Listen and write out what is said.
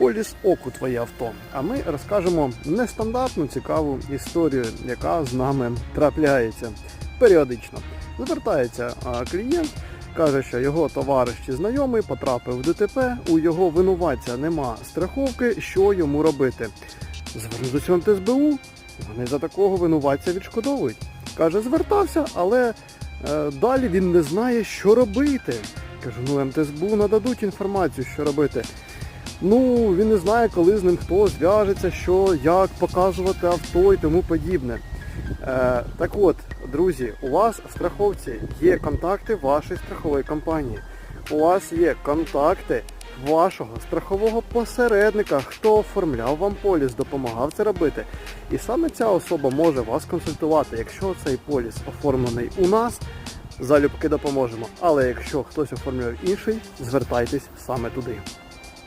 Поліс оку твоє авто. А ми розкажемо нестандартну цікаву історію, яка з нами трапляється періодично. Звертається клієнт, каже, що його товариш чи знайомий потрапив в ДТП, у його винуватця нема страховки, що йому робити. Звернутися в МТСБУ, вони за такого винуватця відшкодовують. Каже, звертався, але е, далі він не знає, що робити. Кажу, ну МТСБУ нададуть інформацію, що робити. Ну, він не знає, коли з ним хто зв'яжеться, що, як показувати авто і тому подібне. Е, так от, друзі, у вас страховці є контакти вашої страхової компанії. У вас є контакти вашого страхового посередника, хто оформляв вам поліс, допомагав це робити. І саме ця особа може вас консультувати. Якщо цей поліс оформлений у нас, залюбки допоможемо. Але якщо хтось оформляв інший, звертайтесь саме туди.